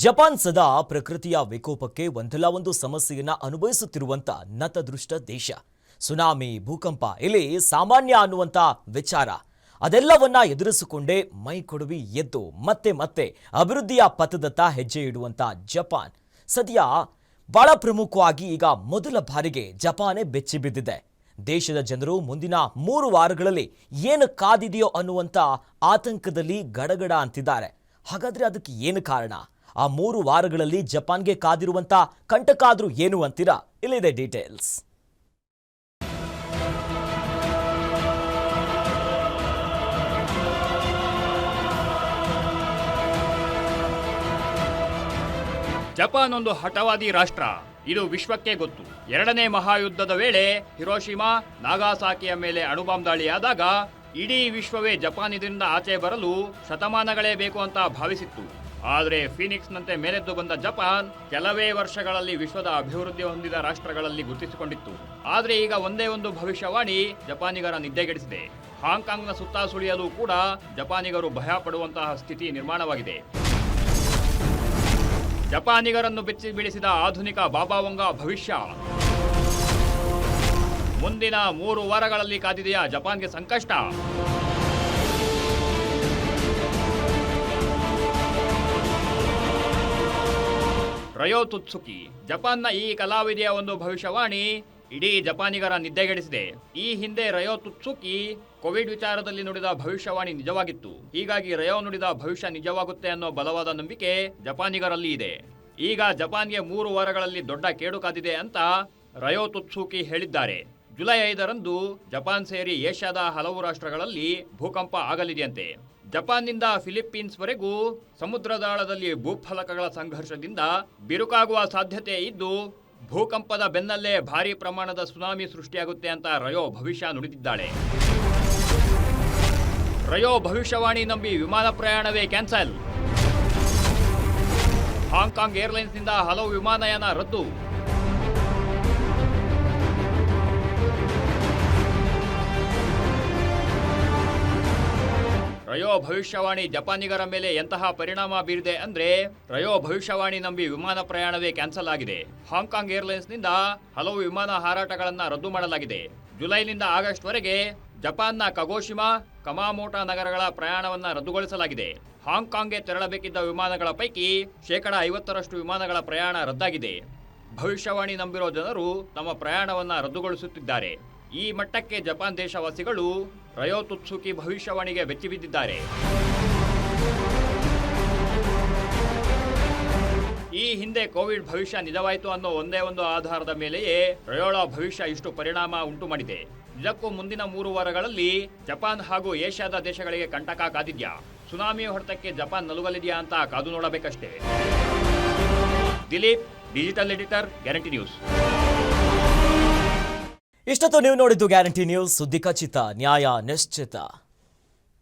Japan ಸದಾ ಪ್ರಕೃತಿಯ ವಿಕೋಪಕ್ಕೆ ಒಂದಲ್ಲ ಒಂದು ಸಮಸ್ಯೆಯನ್ನು ಅನುಭವಿಸುತ್ತಿರುವಂತ ನತದೃಷ್ಟ ದೇಶ. ಸುನಾಮಿ, ಭೂಕಂಪ ಇಲ್ಲಿ ಸಾಮಾನ್ಯ ಅನ್ನುವಂತ ವಿಚಾರ. ಅದೆಲ್ಲವನ್ನ ಎದುರಿಸಿಕೊಂಡೇ ಮೈ ಕೊಡುವಿ ಎದ್ದು ಮತ್ತೆ ಮತ್ತೆ ಅಭಿವೃದ್ಧಿಯ ಪಥದತ್ತ ಹೆಜ್ಜೆ ಇಡುವಂತ ಜಪಾನ್. ಸದ್ಯ ಬಹಳ ಪ್ರಮುಖವಾಗಿ ಈಗ ಮೊದಲ ಬಾರಿಗೆ ಜಪಾನೇ ಬೆಚ್ಚಿ ಬಿದ್ದಿದೆ. ದೇಶದ ಜನರು ಮುಂದಿನ ಮೂರು ವಾರಗಳಲ್ಲಿ ಏನು ಕಾದಿದೆಯೋ ಅನ್ನುವಂಥ ಆತಂಕದಲ್ಲಿ ಗಡಗಡ ಅಂತಿದ್ದಾರೆ. ಹಾಗಾದ್ರೆ ಅದಕ್ಕೆ ಏನು ಕಾರಣ? ಆ ಮೂರು ವಾರಗಳಲ್ಲಿ ಜಪಾನ್ಗೆ ಕಾದಿರುವಂತ ಕಂಟಕಾದ್ರೂ ಏನು ಅಂತೀರಾ? ಇಲ್ಲಿದೆ ಡೀಟೇಲ್ಸ್. ಜಪಾನ್ ಒಂದು ಹಠವಾದಿ ರಾಷ್ಟ್ರ. ಇದು ವಿಶ್ವಕ್ಕೆ ಗೊತ್ತು. ಎರಡನೇ ಮಹಾಯುದ್ಧದ ವೇಳೆ ಹಿರೋಶಿಮಾ ನಾಗಾಸಾಕಿಯ ಮೇಲೆ ಅಣುಬಾಂಬ್ ದಾಳಿಯಾದಾಗ ಇಡೀ ವಿಶ್ವವೇ ಜಪಾನಿನಿಂದ ಆಚೆ ಬರಲು ಶತಮಾನಗಳೇ ಬೇಕು ಅಂತ ಭಾವಿಸಿತ್ತು. ಆದರೆ ಫೀನಿಕ್ಸ್ನಂತೆ ಮೇಲೆದ್ದು ಬಂದ ಜಪಾನ್ ಕೆಲವೇ ವರ್ಷಗಳಲ್ಲಿ ವಿಶ್ವದ ಅಭಿವೃದ್ಧಿ ಹೊಂದಿದ ರಾಷ್ಟ್ರಗಳಲ್ಲಿ ಗುರುತಿಸಿಕೊಂಡಿತ್ತು. ಆದರೆ ಈಗ ಒಂದೇ ಒಂದು ಭವಿಷ್ಯವಾಣಿ ಜಪಾನಿಗರ ನಿದ್ದೆಗೆಡಿಸಿದೆ. ಹಾಂಗ್ಕಾಂಗ್ನ ಸುತ್ತ ಸುಳಿಯಲು ಕೂಡ ಜಪಾನಿಗರು ಭಯ ಪಡುವಂತಹ ಸ್ಥಿತಿ ನಿರ್ಮಾಣವಾಗಿದೆ. ಜಪಾನಿಗರನ್ನು ಬೆಚ್ಚಿ ಬೀಳಿಸಿದ ಆಧುನಿಕ ಬಾಬಾವಂಗ ಭವಿಷ್ಯ. ಮುಂದಿನ ಮೂರು ವಾರಗಳಲ್ಲಿ ಕಾದಿದೆಯಾ ಜಪಾನ್ಗೆ ಸಂಕಷ್ಟ? ರಯೋ ತುತ್ಸುಕಿ ಜಪಾನ್ನ ಈ ಕಲಾವಿದೆಯ ಒಂದು ಭವಿಷ್ಯವಾಣಿ ಇಡೀ ಜಪಾನಿಗರ ನಿದ್ದೆಗೆಡಿಸಿದೆ. ಈ ಹಿಂದೆ ರಯೋ ತುತ್ಸುಕಿ ಕೋವಿಡ್ ವಿಚಾರದಲ್ಲಿ ನುಡಿದ ಭವಿಷ್ಯವಾಣಿ ನಿಜವಾಗಿತ್ತು. ಹೀಗಾಗಿ ರಯೋ ನುಡಿದ ಭವಿಷ್ಯ ನಿಜವಾಗುತ್ತೆ ಅನ್ನೋ ಬಲವಾದ ನಂಬಿಕೆ ಜಪಾನಿಗರಲ್ಲಿ ಇದೆ. ಈಗ ಜಪಾನ್ಗೆ ಮೂರು ವಾರಗಳಲ್ಲಿ ದೊಡ್ಡ ಕೇಡು ಕಾದಿದೆ ಅಂತ ರಯೋ ತುತ್ಸುಕಿ ಹೇಳಿದ್ದಾರೆ. ಜುಲೈ ಐದರಂದು ಜಪಾನ್ ಸೇರಿ ಏಷ್ಯಾದ ಹಲವು ರಾಷ್ಟ್ರಗಳಲ್ಲಿ ಭೂಕಂಪ ಆಗಲಿದೆಯಂತೆ. ಜಪಾನ್ನಿಂದ ಫಿಲಿಪ್ಪೀನ್ಸ್ವರೆಗೂ ಸಮುದ್ರದಾಳದಲ್ಲಿ ಭೂಫಲಕಗಳ ಸಂಘರ್ಷದಿಂದ ಬಿರುಕಾಗುವ ಸಾಧ್ಯತೆ ಇದ್ದು, ಭೂಕಂಪದ ಬೆನ್ನಲ್ಲೇ ಭಾರೀ ಪ್ರಮಾಣದ ಸುನಾಮಿ ಸೃಷ್ಟಿಯಾಗುತ್ತೆ ಅಂತ ರಯೋ ಭವಿಷ್ಯ ನುಡಿದಿದ್ದಾಳೆ. ರಯೋ ಭವಿಷ್ಯವಾಣಿ ನಂಬಿ ವಿಮಾನ ಪ್ರಯಾಣವೇ ಕ್ಯಾನ್ಸಲ್. ಹಾಂಗ್ಕಾಂಗ್ ಏರ್ಲೈನ್ಸ್ನಿಂದ ಹಲವು ವಿಮಾನಯಾನ ರದ್ದು. ರಯೋ ಭವಿಷ್ಯವಾಣಿ ಜಪಾನಿಗರ ಮೇಲೆ ಎಂತಹ ಪರಿಣಾಮ ಬೀರಿದೆ ಅಂದ್ರೆ ರಯೋ ಭವಿಷ್ಯವಾಣಿ ನಂಬಿ ವಿಮಾನ ಪ್ರಯಾಣವೇ ಕ್ಯಾನ್ಸಲ್ ಆಗಿದೆ. ಹಾಂಗ್ಕಾಂಗ್ ಏರ್ಲೈನ್ಸ್ನಿಂದ ಹಲವು ವಿಮಾನ ಹಾರಾಟಗಳನ್ನು ರದ್ದು ಮಾಡಲಾಗಿದೆ. ಜುಲೈನಿಂದ ಆಗಸ್ಟ್ ವರೆಗೆ ಜಪಾನ್ನ ಕಗೋಶಿಮಾ, ಕಮಾಮೋಟ ನಗರಗಳ ಪ್ರಯಾಣವನ್ನ ರದ್ದುಗೊಳಿಸಲಾಗಿದೆ. ಹಾಂಗ್ಕಾಂಗ್ಗೆ ತೆರಳಬೇಕಿದ್ದ ವಿಮಾನಗಳ ಪೈಕಿ ಶೇಕಡ ಐವತ್ತರಷ್ಟು ವಿಮಾನಗಳ ಪ್ರಯಾಣ ರದ್ದಾಗಿದೆ. ಭವಿಷ್ಯವಾಣಿ ನಂಬಿರೋ ಜನರು ತಮ್ಮ ಪ್ರಯಾಣವನ್ನ ರದ್ದುಗೊಳಿಸುತ್ತಿದ್ದಾರೆ. ಈ ಮಟ್ಟಕ್ಕೆ ಜಪಾನ್ ದೇಶವಾಸಿಗಳು ರಯೋ ತುತ್ಸುಕಿ ಭವಿಷ್ಯವಾಣಿಗೆ ಬೆಚ್ಚಿಬಿದ್ದಿದ್ದಾರೆ. ಈ ಹಿಂದೆ ಕೋವಿಡ್ ಭವಿಷ್ಯ ನಿಜವಾಯಿತು ಅನ್ನೋ ಒಂದೇ ಒಂದು ಆಧಾರದ ಮೇಲೆಯೇ ರಯೋಳ ಭವಿಷ್ಯ ಇಷ್ಟು ಪರಿಣಾಮ ಉಂಟು ಮಾಡಿದೆ. ಇದಕ್ಕೂ ಮುಂದಿನ ಮೂರು ವಾರಗಳಲ್ಲಿ ಜಪಾನ್ ಹಾಗೂ ಏಷ್ಯಾದ ದೇಶಗಳಿಗೆ ಕಂಟಕ ಕಾದಿದ್ಯಾ? ಸುನಾಮಿ ಹೊಡೆತಕ್ಕೆ ಜಪಾನ್ ನಲುಗಲಿದೆಯಾ ಅಂತ ಕಾದು ನೋಡಬೇಕಷ್ಟೇ. Dileep, digital editor, guarantee news. ಇಷ್ಟೊತ್ತು ನೀವು ನೋಡಿದ್ದು ಗ್ಯಾರಂಟಿ ನ್ಯೂಸ್ ಸುದ್ದಿ ಖಚಿತ ನ್ಯಾಯ ನಿಶ್ಚಿತ